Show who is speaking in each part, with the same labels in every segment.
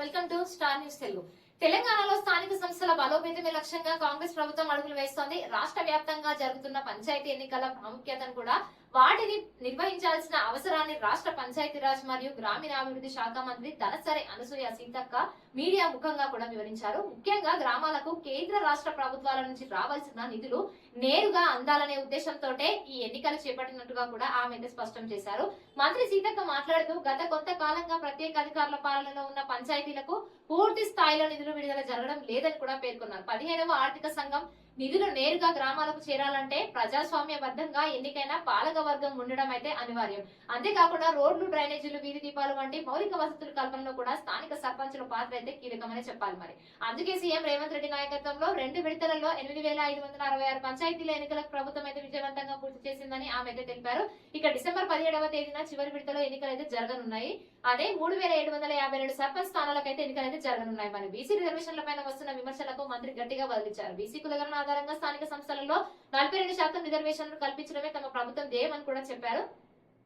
Speaker 1: Welcome to Star News Telugu. తెలంగాణలో స్థానిక సంస్థల బలోపేతమే లక్ష్యంగా కాంగ్రెస్ ప్రభుత్వం అడుగులు వేస్తోంది. రాష్ట్ర వ్యాప్తంగా జరుగుతున్న పంచాయతీ ఎన్నికల ప్రాముఖ్యతను కూడా వాటిని నిర్వహించాల్సిన అవసరాన్ని రాష్ట్ర పంచాయతీరాజ్ మరియు గ్రామీణాభివృద్ధి శాఖ మంత్రి ధనసరి అనసూయ సీతక్క మీడియా ముఖంగా కూడా వివరించారు. ముఖ్యంగా గ్రామాలకు కేంద్ర రాష్ట్ర ప్రభుత్వాల నుంచి రావాల్సిన నిధులు నేరుగా అందాలనే ఉద్దేశంతో ఈ ఎన్నికలు చేపట్టినట్టుగా కూడా ఆమె స్పష్టం చేశారు. మంత్రి సీతక్క మాట్లాడుతూ గత కొంతకాలంగా ప్రత్యేక అధికారుల పాలనలో ఉన్న పంచాయతీలకు పూర్తి స్థాయిలో నిధులు విడుదల జరగడం లేదని కూడా పేర్కొన్నారు. పదిహేనవ ఆర్థిక సంఘం నిధులు నేరుగా గ్రామాలకు చేరాలంటే ప్రజాస్వామ్యబద్ధంగా ఎన్నికైన పాలక వర్గం ఉండడం అయితే అనివార్యం. అంతేకాకుండా రోడ్లు డ్రైనేజీలు వీధి దీపాలు వంటి మౌలిక వసతుల కల్పనలో కూడా స్థానిక సర్పంచుల పాత్ర అయితే కీలకమని చెప్పాలి మరి. అందుకే సీఎం రేవంత్ రెడ్డి నాయకత్వంలో రెండు విడతలలో ఎనిమిది వేల ఐదు వందల అరవై ఆరు పంచాయతీల ఎన్నికలకు ప్రభుత్వం అయితే విజయవంతంగా పూర్తి చేసిందని ఆమె అయితే తెలిపారు. ఇక డిసెంబర్ పదిహేడవ తేదీన చివరి విడతలో ఎన్నికలు అయితే జరగనున్నాయి. అదే మూడు వేల ఏడు వందల యాభై రెండు సర్పంచ్ స్థానాలకు అయితే ఎన్నికలు అయితే జరగనున్నాయి. మరి బీసీ రిజర్వేషన్ల పైన వస్తున్న విమర్శలకు మంత్రి గట్టిగా బదిలించారు. బీసీ కులగణన ఆధారంగా స్థానిక సంస్థలలో నలభై రెండు శాతం రిజర్వేషన్లు కల్పించడమే తమ ప్రభుత్వం ధ్యేయమని కూడా చెప్పారు.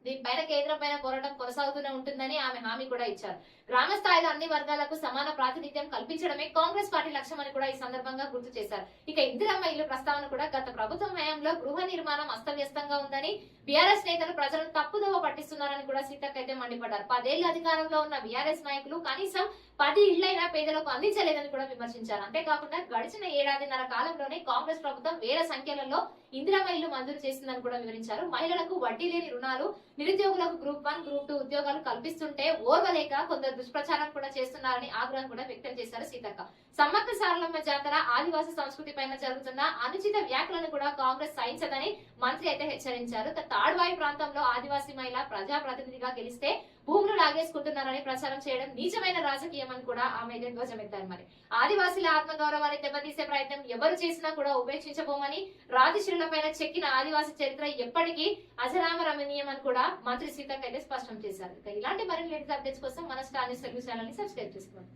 Speaker 1: దీనిపైన కేంద్రం పైన పోరాటం కొనసాగుతూనే ఉంటుందని ఆమె హామీ కూడా ఇచ్చారు. గ్రామ స్థాయిలో అన్ని వర్గాలకు సమాన ప్రాతినిధ్యం కల్పించడమే కాంగ్రెస్ పార్టీ లక్ష్యమని కూడా ఈ సందర్భంగా గుర్తు చేశారు. ఇక ఇందిరమ్మ ఇల్లు ప్రస్తావన కూడా గత ప్రభుత్వం హయాంలో గృహ నిర్మాణం అస్తవ్యస్తంగా ఉందని బీఆర్ఎస్ నేతలు ప్రజలను తప్పుదోవ పట్టిస్తున్నారని కూడా సీతక్క అయితే మండిపడ్డారు. పదేళ్ళ అధికారంలో ఉన్న బీఆర్ఎస్ నాయకులు కనీసం పది ఇళ్ళైనా పేదలకు అందించలేదని కూడా విమర్శించారు. అంతేకాకుండా గడిచిన ఏడాదిన్నర కాలంలోనే కాంగ్రెస్ ప్రభుత్వం వేల సంఖ్యలలో ఇందిరమ్మ ఇల్లు మంజూరు చేసిందని కూడా వివరించారు. మహిళలకు వడ్డీ లేని రుణాలు నిరుద్యోగులకు గ్రూప్ వన్ గ్రూప్ టూ ఉద్యోగాలు కల్పిస్తుంటే ఓర్వలేక కొందరు దుష్ప్రచారం కూడా చేస్తున్నారని ఆగ్రహం కూడా వ్యక్తం చేశారు సీతక్క. సమ్మక్క సారలమ్మ జాతర ఆదివాసీ సంస్కృతి పైన జరుగుతున్న అనుచిత వ్యాఖ్యలను కూడా కాంగ్రెస్ సహించదని మంత్రి అయితే హెచ్చరించారు. తాడ్వాయి ప్రాంతంలో ఆదివాసీ మహిళ ప్రజాప్రతినిధిగా గెలిస్తే భూములు లాగేసుకుంటున్నారని ప్రచారం చేయడం నీచమైన రాజకీయం అని కూడా ఆమె అయితే ధ్వజమెత్తారు మరి. ఆదివాసీల ఆత్మగౌరవాన్ని దెబ్బతీసే ప్రయత్నం ఎవరు చేసినా కూడా ఉపేక్షించబోమని రాజశ్రీలపైన చెక్కిన ఆదివాసీ చరిత్ర ఎప్పటికీ అజరామరమణీయం అని కూడా మంత్రి సీతకైతే స్పష్టం చేశారు. ఇలాంటి మరిన్ని లేటెస్ట్ అప్డేట్స్ కోసం మన స్టార్ న్యూస్ తెలుగు ఛానల్ని సబ్స్క్రైబ్ చేసుకోండి.